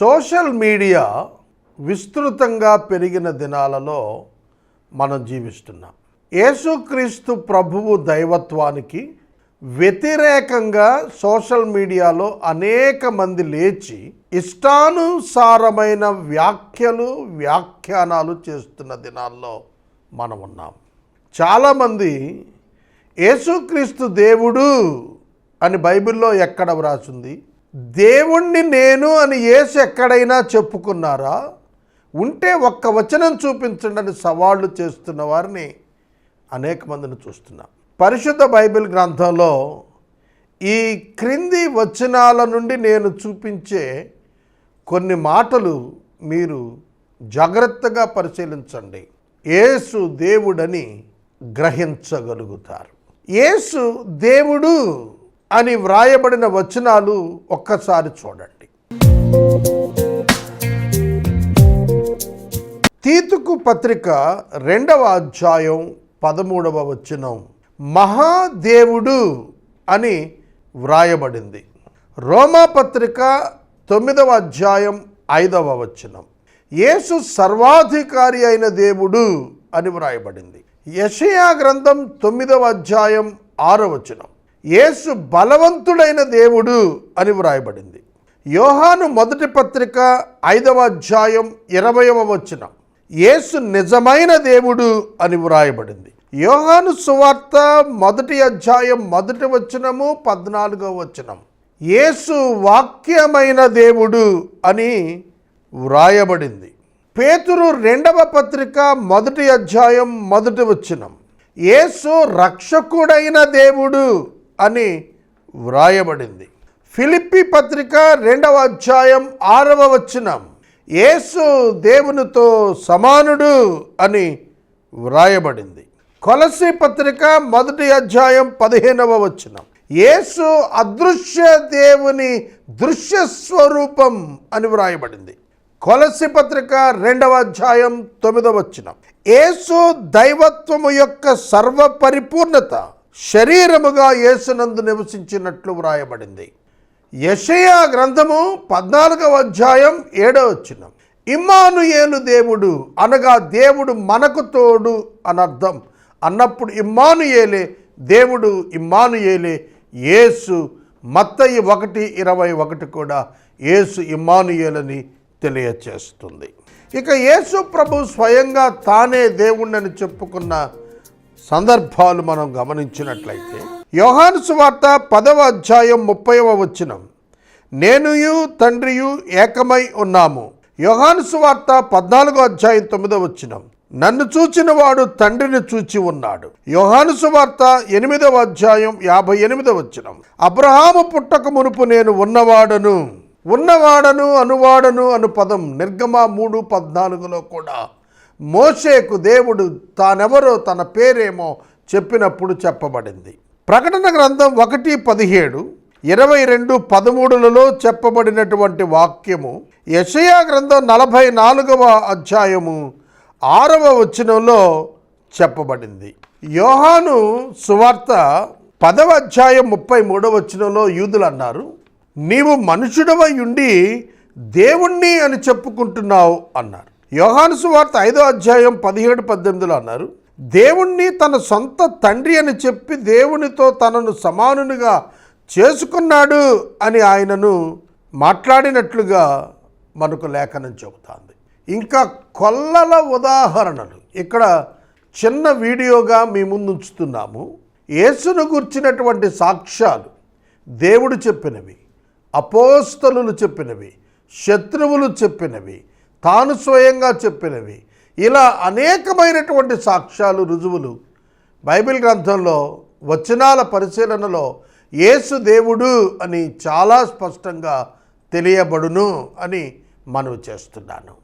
Social media విస్తృతంగా పెరిగిన దినాలలో మనం జీవిస్తున్నాం. యేసుక్రీస్తు ప్రభువు దైవత్వానికి వ్యతిరేకంగా సోషల్ మీడియాలో అనేక మంది లేచి ఇష్టానుసారమైన వ్యాఖ్యలు వ్యాఖ్యానాలు చేస్తున్న దినాల్లో మనం ఉన్నాం. చాలామంది యేసుక్రీస్తు దేవుడు అని బైబిల్లో ఎక్కడ వ్రాసింది? దేవుణ్ణి నేను అని యేసు ఎక్కడైనా చెప్పుకున్నారా? ఉంటే ఒక్క వచనం చూపించండి అని సవాళ్ళు చేస్తున్న వారిని అనేక మందిని చూస్తున్నాం. పరిశుద్ధ బైబిల్ గ్రంథంలో ఈ క్రింది వచనాల నుండి నేను చూపించే కొన్ని మాటలు మీరు జాగ్రత్తగా పరిశీలించండి. యేసు దేవుడని గ్రహించగలుగుతారు. యేసు దేవుడు అని వ్రాయబడిన వచనాలు ఒక్కసారి చూడండి. తీతుకు పత్రిక రెండవ అధ్యాయం పదమూడవ వచనం. మహాదేవుడు అని వ్రాయబడింది. రోమా పత్రిక తొమ్మిదవ అధ్యాయం ఐదవ వచనం. యేసు సర్వాధికారి అయిన దేవుడు అని వ్రాయబడింది. యషయా గ్రంథం తొమ్మిదవ అధ్యాయం ఆరో వచనం. యేసు బలవంతుడైన దేవుడు అని వ్రాయబడింది. యోహాను మొదటి పత్రిక ఐదవ అధ్యాయం ఇరవయవ వచ్చిన యేసు నిజమైన దేవుడు అని వ్రాయబడింది. యోహాను సువార్త మొదటి అధ్యాయం మొదటి వచనము పద్నాలుగవ వచనం. యేసు వాక్యమైన దేవుడు అని వ్రాయబడింది. పేతురు రెండవ పత్రిక మొదటి అధ్యాయం మొదటి వచనం. యేసు రక్షకుడైన దేవుడు అని వ్రాయబడింది. ఫిలిప్పి పత్రిక రెండవ అధ్యాయం ఆరవ వచనం. యేసు దేవునితో సమానుడు అని వ్రాయబడింది. కొలసి పత్రిక మొదటి అధ్యాయం పదిహేనవ వచనం. యేసు అదృశ్య దేవుని దృశ్య స్వరూపం అని వ్రాయబడింది. కొలసి పత్రిక రెండవ అధ్యాయం తొమ్మిదవ వచనం. యేసు దైవత్వము యొక్క సర్వ పరిపూర్ణత శరీరముగా యేసునందు నివసించినట్లు వ్రాయబడింది. యషయా గ్రంథము పద్నాలుగవ అధ్యాయం ఏడవ వచ్చినం ఇమ్మానుయేలు దేవుడు అనగా దేవుడు మనకు తోడు అనర్థం. అన్నప్పుడు ఇమ్మానుయేలే దేవుడు ఇమ్మానుయేలే యేసు మత్తయి ఒకటి ఇరవై ఒకటి కూడా యేసు ఇమ్మానుయేలని తెలియచేస్తుంది. ఇక యేసు ప్రభు స్వయంగా తానే దేవుణ్ణని చెప్పుకున్న సందర్భాలు మనం గమనించినట్లయితే యోహాను సువార్త పదవ అధ్యాయం ముప్పైవ వచనం. నేనుయు తండ్రియు ఏకమై ఉన్నాము. యోహాను సువార్త పద్నాలుగో అధ్యాయం తొమ్మిదవ వచనం. నన్ను చూచిన వాడు తండ్రిని చూచి ఉన్నాడు. యోహాను సువార్త ఎనిమిదవ అధ్యాయం యాభై ఎనిమిదవ వచనం. అబ్రహాము పుట్టక మునుపు నేను ఉన్నవాడను ఉన్నవాడను అనువాడను అను పదం నిర్గమ మూడు పద్నాలుగులో కూడా మోషేకు దేవుడు తానెవరో తన పేరేమో చెప్పినప్పుడు చెప్పబడింది. ప్రకటన గ్రంథం ఒకటి పదిహేడు ఇరవై రెండు పదమూడులలో చెప్పబడినటువంటి వాక్యము యషయా గ్రంథం నలభై నాలుగవ అధ్యాయము ఆరవ వచనంలో చెప్పబడింది. యోహాను సువార్త పదవ అధ్యాయం ముప్పై మూడవ వచనంలో యూదులు అన్నారు నీవు మనుషుడవై ఉండి దేవుణ్ణి అని చెప్పుకుంటున్నావు అన్నారు. యోహాను సువార్త ఐదో అధ్యాయం పదిహేడు పద్దెనిమిదిలో అన్నారు దేవుణ్ణి తన సొంత తండ్రి అని చెప్పి దేవునితో తనను సమానునిగా చేసుకున్నాడు అని ఆయనను మాట్లాడినట్లుగా మనకు లేఖనం చెబుతోంది. ఇంకా కొల్లల ఉదాహరణలు. ఇక్కడ చిన్న వీడియోగా మీ ముందు ఉంచుతున్నాము యేసును గుర్చినటువంటి సాక్ష్యాలు దేవుడు చెప్పినవి అపోస్తలు చెప్పినవి శత్రువులు చెప్పినవి తాను స్వయంగా చెప్పినవి. ఇలా అనేకమైనటువంటి సాక్ష్యాలు రుజువులు బైబిల్ గ్రంథంలో వచనాల పరిశీలనలో యేసు దేవుడు అని చాలా స్పష్టంగా తెలియబడును అని మనవి చేస్తున్నాను.